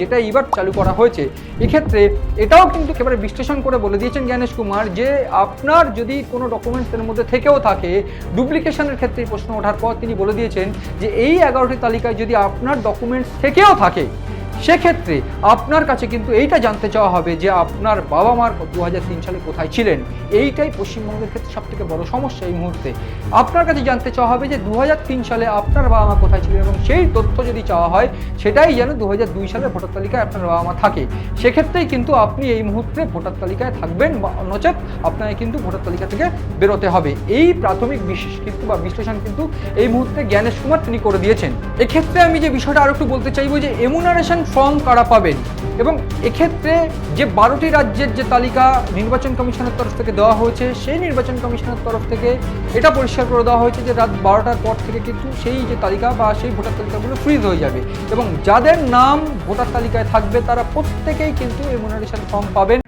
যেটা এইবার চালু করা হয়েছে, এক্ষেত্রে এটাও কিন্তু একেবারে বিশ্লেষণ করে বলে দিয়েছেন জ্ঞানেশ কুমার যে আপনার যদি কোনো ডকুমেন্টসের মধ্যে থেকেও থাকে ডুপ্লিকেশনের ক্ষেত্রে প্রশ্ন ওঠার পর তিনি বলে দিয়েছেন যে এই এগারোটি তালিকায় যদি আপনার ডকুমেন্টস থেকেও থাকে সেক্ষেত্রে আপনার কাছে কিন্তু এইটা জানতে চাওয়া হবে যে আপনার বাবা মার দু সালে কোথায় ছিলেন? এইটাই পশ্চিমবঙ্গের ক্ষেত্রে সব থেকে বড় সমস্যা এই মুহূর্তে। আপনার কাছে জানতে চাওয়া হবে যে দু হাজার তিন সালে আপনার বাবা মা কোথায় ছিলেন এবং সেই তথ্য যদি চাওয়া হয়, সেটাই যেন দু হাজার দুই সালের ভোটার তালিকায় আপনার বাবা মা থাকে। সেক্ষেত্রেই কিন্তু আপনি এই মুহূর্তে ভোটার তালিকায় থাকবেন বা নচেত আপনাকে কিন্তু ভোটার তালিকা থেকে বেরোতে হবে। এই প্রাথমিক বিশেষ কিন্তু বা বিশ্লেষণ কিন্তু এই মুহূর্তে জ্ঞানেশ কুমার তিনি করে দিয়েছেন। এক্ষেত্রে আমি যে বিষয়টা আরও একটু বলতে চাইব যে এমুনারেশন ফর্ম কারা পাবেন? এবং এক্ষেত্রে যে বারোটি রাজ্যের যে তালিকা নির্বাচন কমিশনের তরফ থেকে দেওয়া হয়েছে, সেই নির্বাচন কমিশনের তরফ থেকে এটা পরিষ্কার করে দেওয়া হয়েছে যে রাত বারোটার পর থেকে কিন্তু সেই যে তালিকা বা সেই ভোটার তালিকাগুলো ফ্রিজ হয়ে যাবে। এবং যাদের নাম ভোটার তালিকায় থাকবে, তারা প্রত্যেকেই কিন্তু এই এমুনারেশন ফর্ম পাবেন।